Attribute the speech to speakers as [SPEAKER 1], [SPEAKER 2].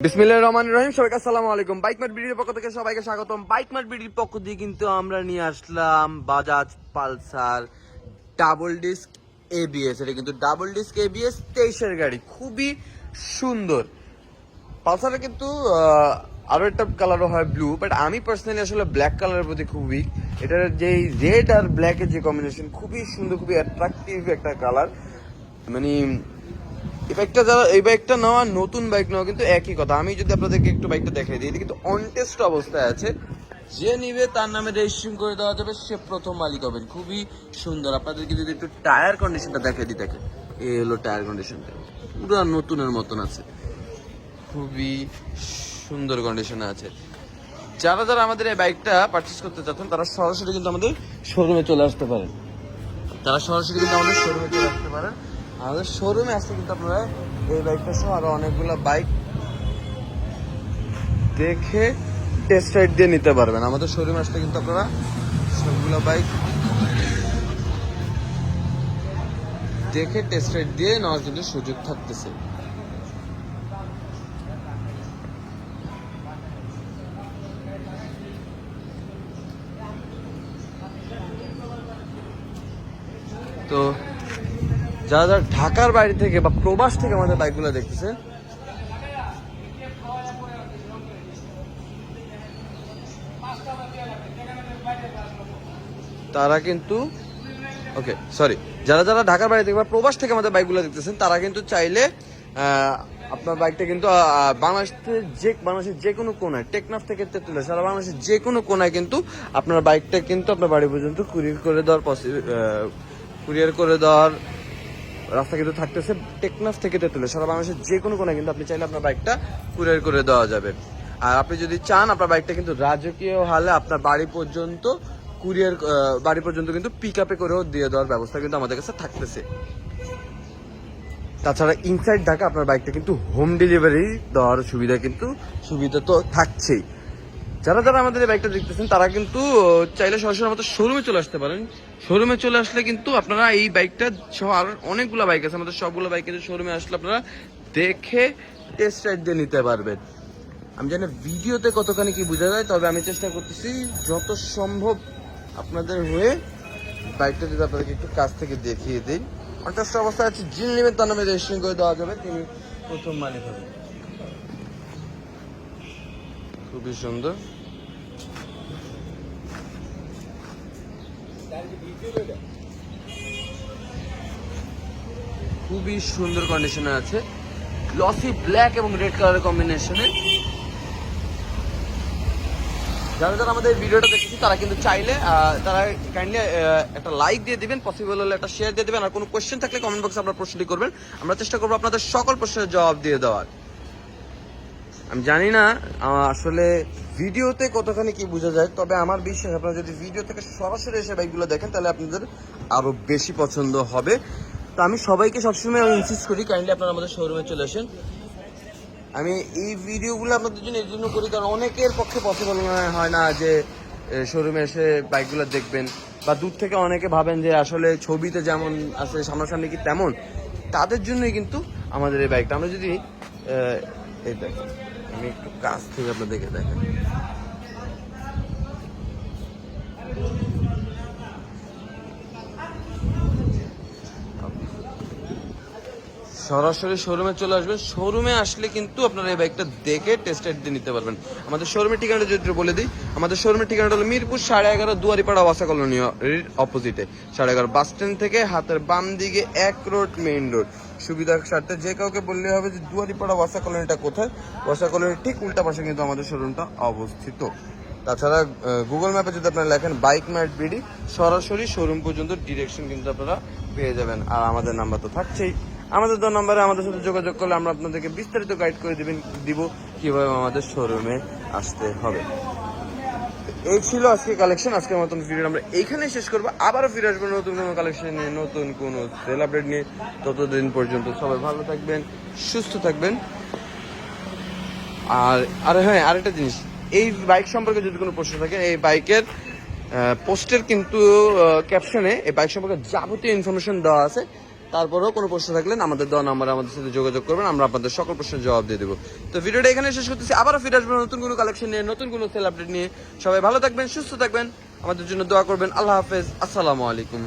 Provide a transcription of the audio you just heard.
[SPEAKER 1] বিসমিল্লাহ রহমান রহিম সবাইকে আসসালামু আলাইকুম। বাইক মার্ট বিডির পক্ষ থেকে সবাইকে স্বাগতম। বাইক মার্ট বিডির পক্ষ দিয়ে কিন্তু আমরা নিয়ে আসলাম Bajaj Pulsar double disc ABS এটা কিন্তু ডাবল ডিস্ক এবিএস তেইশের গাড়ি খুবই সুন্দর। পালসারের কিন্তু আহ, আরও একটা কালারও হয় ব্লু বাট আমি পার্সোনালি আসলে ব্ল্যাক কালারের প্রতি খুব উইক এটার যে রেড আর ব্ল্যাকের যে কম্বিনেশন খুবই সুন্দর খুবই অ্যাট্রাকটিভ একটা কালার মানে এই বাইকটা যারা এই বাইকটা নেওয়া নতুন বাইক নেওয়া কিন্তু একই কথা। আমি যদি আপনাদেরকে একটু বাইকটা দেখাই দিই কিন্তু অনটেস্ট অবস্থায় আছে। যে নিবে তার নামে রেজিস্ট্রেশন করে দেওয়া যাবে, সে প্রথম মালিক হবেন। খুবই সুন্দর। আপনাদেরকে যদি একটু টায়ার কন্ডিশনটা দেখাই দিই, দেখেন। এই হলো টায়ার কন্ডিশনটা পুরো নতুনের মতন আছে। খুবই সুন্দর কন্ডিশনে আছে। যারা যারা আমাদের এই বাইকটা পারচেস করতে চাচ্ছেন, তারা সরাসরি কিন্তু আমাদের শোরুমে চলে আসতে পারেন। তারা সরাসরি কিন্তু আমাদের শোরুমে চলে আসতে পারেন। আমাদের শোরুমে আসতে কিন্তু আপনারা এই বাইকটা সহ আরও অনেকগুলো বাইক দেখে টেস্ট রাইড দিয়ে নিতে পারবেন। আমাদের শোরুমে আসলে কিন্তু আপনারা সবগুলো বাইক দেখে টেস্ট রাইড দিয়ে নেওয়ার কিন্তু সুযোগ থাকতেছে। তো যারা যারা ঢাকার বাইরে থেকে বা প্রবাস থেকে আমাদের বাইকগুলো দেখতেছে তারা কিন্তু ওকে সরি যারা যারা ঢাকার বাইরে থেকে বা প্রবাস থেকে আমাদের বাইকগুলো দেখতেছেন তারা কিন্তু চাইলে আপনার বাইকটা কিন্তু আহ, বাংলাদেশের যে বাংলাদেশের যে কোনো কোনায় টেকনাফ থেকে তেতুলে সারা বাংলাদেশের যে কোনো কোনায় কিন্তু আপনার বাইকটা কিন্তু আপনার বাড়ি পর্যন্ত কুরিয়ার করে দেওয়ার কুরিয়ার করে দেওয়ার রাস্তা কিন্তু থাকতেছে টেকনাফ থেকে তেতুলে সারা বাংলাদেশের যে কোনো কোনায় কিন্তু আপনি চাইলে আপনার বাইকটা কুরিয়ার করে দেওয়া যাবে। আর আপনি যদি চান, আপনার বাইকটা কিন্তু রাজকীয় হালে আপনার বাড়ি পর্যন্ত কুরিয়ার বাড়ি পর্যন্ত কিন্তু পিক আপে করেও দিয়ে দেওয়ার ব্যবস্থা কিন্তু আমাদের কাছে থাকতেছে। তাছাড়া ইনসাইড ঢাকা আপনার বাইকটা কিন্তু হোম ডেলিভারি দেওয়ার সুবিধা কিন্তু সুবিধা তো থাকছেই। যারা যারা আমাদের এই বাইকটা দেখতেছেন, তারা কিন্তু চাইলে সরাসরি আমাদের শোরুমে চলে আসতে পারেন। শোরুমে চলে আসলে কিন্তু আপনারা এই বাইকটা সহ আর অনেকগুলো বাইক আছে। আমাদের সবগুলো বাইক আছে শোরুমে আসলে আপনারা দেখে টেস্ট রাইড দিয়ে নিতে পারবেন। আমি জানি ভিডিওতে কতখানি কি বোঝা যায়, তবে আমি চেষ্টা করতেছি যত সম্ভব আপনাদের হয়ে বাইকটা যদি আপনাদেরকে একটু কাছ থেকে দেখিয়ে দিই। অন্টাস্ট অবস্থায় আছে জিন লিমিট তার নামে রেজিস্ট্রেশন করে দেওয়া যাবে। তিনি প্রথম মালিক হবেন। খুবই সুন্দর খুবই সুন্দর কন্ডিশনে আছে। গ্লসি ব্ল্যাক এবং রেড কালারের কম্বিনেশনে যারা যারা আমাদের ভিডিওটা দেখেছি, তারা কিন্তু চাইলে তারা কাইন্ডলি একটা লাইক দিয়ে দিবেন পসিবল হলে একটা শেয়ার দিয়ে দেবেন। আর কোনো কোয়েশ্চেন থাকলে কমেন্ট বক্সে আপনার প্রশ্নটি করবেন। আমরা চেষ্টা করব আপনাদের সকল প্রশ্নের জবাব দিয়ে দেওয়ার। আমি জানি না আসলে ভিডিওতে কতখানি কি বোঝা যায়, তবে আমার বিশ্বাস আপনারা যদি ভিডিও থেকে সরাসরি এসে বাইকগুলো দেখেন, তাহলে আপনাদের আরও বেশি পছন্দ হবে। তো আমি সবাইকে সবসময় ইনসিস্ট করি কাইন্ডলি আপনারা আমাদের শোরুমে চলে আসেন। আমি এই ভিডিওগুলো আপনাদের জন্য এই জন্য করি, কারণ অনেকের পক্ষে পসিবল হয় না যে শোরুমে এসে বাইকগুলো দেখবেন, বা দূর থেকে অনেকে ভাবেন যে আসলে ছবিতে যেমন আছে, সামনাসামনি কি তেমন, তাদের জন্যই কিন্তু আমাদের এই বাইকটা। আমরা যদি এই দেখেন। আমি একটু কাছ থেকে আপনাদেরকে দেখেন সরাসরি শোরুমে চলে আসবেন। শোরুমে আসলে কিন্তু আপনারা এই বাইকটা দেখে টেস্ট রাইড দিয়ে নিতে পারবেন। আমাদের শোরুমের ঠিকানাটা যদি বলে দিই, আমাদের শোরুমের ঠিকানাটা হলো মিরপুর সাড়ে এগারো দুয়ারিপাড়া ওয়াসা কলোনি অপোজিটে সাড়ে এগারো বাস স্ট্যান্ড থেকে হাতের বাম দিকে এক রোড মেইন রোড সুবিধার স্বার্থে যে কাউকে বললে হবে যে দুয়ারিপাড়া ওয়াসা কলোনিটা কোথায়? ওয়াসা কলোনির ঠিক উল্টা পাশে কিন্তু আমাদের শোরুমটা অবস্থিত। তাছাড়া গুগল ম্যাপে যদি আপনারা লেখেন বাইক ম্যাট বিডি সরাসরি শোরুম পর্যন্ত ডিরেকশন কিন্তু আপনারা পেয়ে যাবেন। আর আমাদের নাম্বার তো থাকছেই। আমাদের দু নম্বরে আমাদের সাথে যোগাযোগ করলে আমরা আপনাদেরকে বিস্তারিত গাইড করে দিবেন, দিব কীভাবে আমাদের শোরুমে আসতে হবে। এই ছিল আজকে কালেকশন আজকের মতন ভিডিও আমরা এইখানে শেষ করব। আবারও ফিরে আসব নতুন কোনো কালেকশন নিয়ে, নতুন কোনো সেল আপডেট নিয়ে। ততদিন পর্যন্ত সবাই ভালো থাকবেন, সুস্থ থাকবেন। আর আর হ্যাঁ আরেকটা জিনিস, এই বাইক সম্পর্কে যদি কোনো প্রশ্ন থাকে, এই বাইকের পোস্টের কিন্তু ক্যাপশনে এই বাইক সম্পর্কে যাবতীয় ইনফরমেশন দেওয়া আছে। তারপরেও কোনো প্রশ্ন থাকলে আমাদের দেওয়া নাম্বারে আমাদের সাথে যোগাযোগ করবেন, আমরা আপনাদের সকল প্রশ্নের জবাব দিয়ে দেবো। তো ভিডিওটা এখানে শেষ করতেছি, আবারও ফিরে আসবেন নতুন কোনো কালেকশন নিয়ে, নতুন কোনো সেল আপডেট নিয়ে। সবাই ভালো থাকবেন, সুস্থ থাকবেন, আমাদের জন্য দোয়া করবেন, আল্লাহ হাফেজ, আসসালামু আলাইকুম।